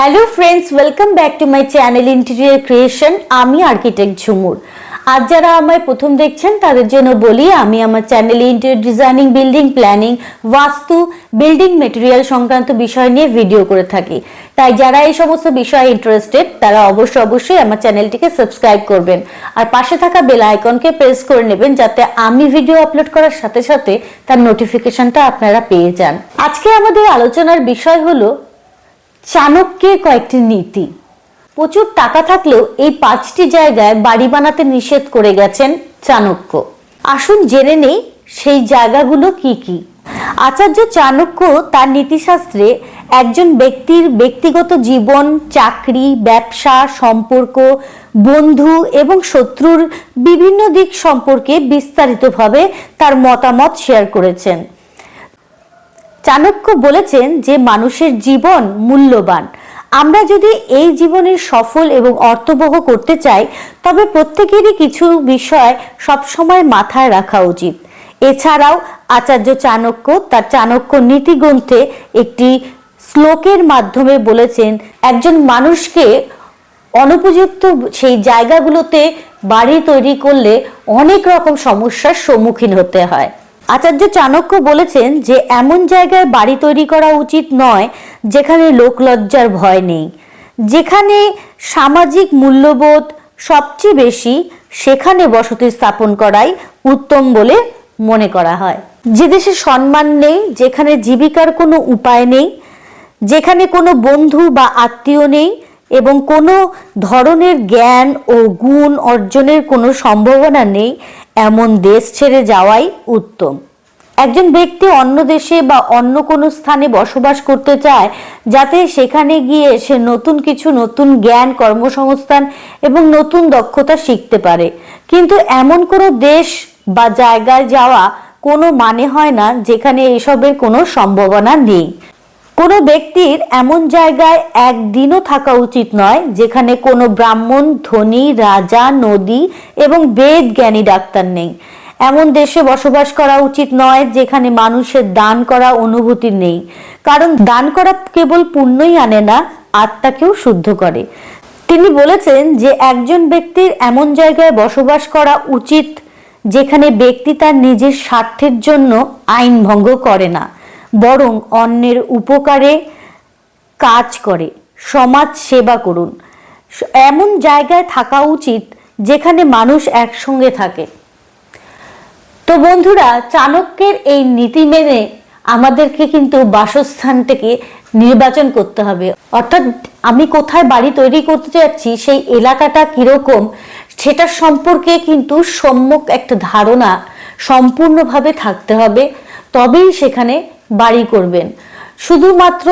Hello friends welcome back to my channel interior creation আমি architect Jhumur. আজ যারা আমায় প্রথম দেখছেন, তাদের জন্য বলি, আমি আমার চ্যানেলে interior designing building planning vastu building material সংক্রান্ত বিষয় নিয়ে ভিডিও করে থাকি। তাই যারা এই সমস্ত বিষয়ে ইন্টারেস্টেড তারা অবশ্যই অবশ্যই আমার চ্যানেলটিকে সাবস্ক্রাইব করবেন। আর পাশে থাকা বেল আইকনকে প্রেস করে নেবেন, যাতে আমি ভিডিও আপলোড করার সাথে সাথে তার নোটিফিকেশনটা আপনারা পেয়ে যান। আজকে আমাদের আলোচনার বিষয় হলো চাণক্যের কয়েকটি নীতি। প্রচুর টাকা থাকলেও এই পাঁচটি জায়গায় বাড়ি বানাতে নিষেধ করে গেছেন চাণক্য। আসুন জেনে নেই সেই জায়গাগুলো কি কি। আচার্য চাণক্য তার নীতিশাস্ত্রে একজন ব্যক্তির ব্যক্তিগত জীবন, চাকরি, ব্যবসা, সম্পর্ক, বন্ধু এবং শত্রুর বিভিন্ন দিক সম্পর্কে বিস্তারিতভাবে তার মতামত শেয়ার করেছেন। চাণক্য বলেছেন যে মানুষের জীবন মূল্যবান। আমরা যদি এই জীবনের সফল এবং অর্থবহ করতে চাই, তবে প্রত্যেকেরই কিছু বিষয় সবসময় মাথায় রাখা উচিত। এছাড়াও আচার্য চাণক্য তার চাণক্য নীতিগ্রন্থে একটি শ্লোকের মাধ্যমে বলেছেন, একজন মানুষকে অনুপযুক্ত সেই জায়গাগুলোতে বাড়ি তৈরি করলে অনেক রকম সমস্যার সম্মুখীন হতে হয়। আচার্য চাণক্য বলেছেন যে, এমন জায়গায় বাড়ি তৈরি করা উচিত নয় যেখানে লোকলজ্জার ভয় নেই। যেখানে সামাজিক মূল্যবোধ সবচেয়ে বেশি, সেখানে বসতি স্থাপন করাই উত্তম বলে মনে করা হয়। যে দেশে সম্মান নেই, যেখানে জীবিকার কোনো উপায় নেই, যেখানে কোনো বন্ধু বা আত্মীয় নেই এবং কোনো ধরনের জ্ঞান ও গুণ অর্জনের কোনো সম্ভাবনা নেই এমন দেশ ছেড়ে যাওয়াই উত্তম। একজন ব্যক্তি অন্য দেশে বা অন্য কোনো স্থানে বসবাস করতে চায়, যাতে সেখানে গিয়ে সে নতুন কিছু, নতুন জ্ঞান, কর্মসংস্থান এবং নতুন দক্ষতা শিখতে পারে। কিন্তু এমন কোনো দেশ বা জায়গায় যাওয়া কোনো মানে হয় না, যেখানে এসবের কোনো সম্ভাবনা নেই। কোনো ব্যক্তির এমন জায়গায় একদিনও থাকা উচিত নয়, যেখানে কোনো ব্রাহ্মণ, ধনী, রাজা, নদী এবং বেদ জ্ঞানী ডাক্তার নেই। এমন দেশে বসবাস করা উচিত নয়, যেখানে মানুষের দান করা অনুভূতি নেই। কারণ দান করা কেবল পুণ্যই আনে না, আত্মাকেও শুদ্ধ করে। তিনি বলেছেন যে একজন ব্যক্তির এমন জায়গায় বসবাস করা উচিত, যেখানে ব্যক্তি তার নিজের স্বার্থের জন্য আইন ভঙ্গ করে না। বরং অন্যের উপকারে কাজ করে, সমাজ সেবা করুন। এমন জায়গায় থাকা উচিত যেখানে মানুষ একসঙ্গে থাকে। তো বন্ধুরা, চাণক্যের এই নীতি মেনে আমাদেরকে কিন্তু বাসস্থানটাকে নির্বাচন করতে হবে। অর্থাৎ আমি কোথায় বাড়ি তৈরি করতে যাচ্ছি, সেই এলাকাটা কীরকম সেটা সম্পর্কে কিন্তু সম্যক একটা ধারণা সম্পূর্ণভাবে থাকতে হবে। তবেই সেখানে বাড়ি করবেন। শুধুমাত্র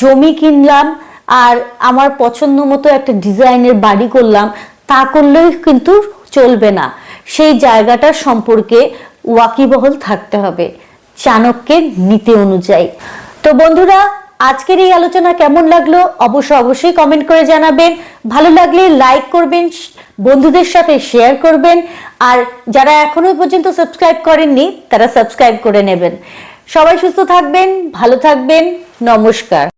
জমি কিনলাম আর আমার পছন্দ মতো একটা ডিজাইনের বাড়ি করলাম, তা করলেও কিন্তু চলবে না। সেই জায়গাটা সম্পর্কে ওয়াকিবহল থাকতে হবে, চাণক্যের নীতি অনুযায়ী। তো বন্ধুরা, আজকের এই আলোচনা কেমন লাগল? অবশ্যই অবশ্যই কমেন্ট করে জানাবেন। ভালো লাগলে লাইক করবেন, বন্ধুদের সাথে শেয়ার করবেন। আর যারা এখনও পর্যন্ত সাবস্ক্রাইব করেননি, তারা সাবস্ক্রাইব করে নেবেন। সবাই সুস্থ থাকবেন ভালো থাকবেন নমস্কার।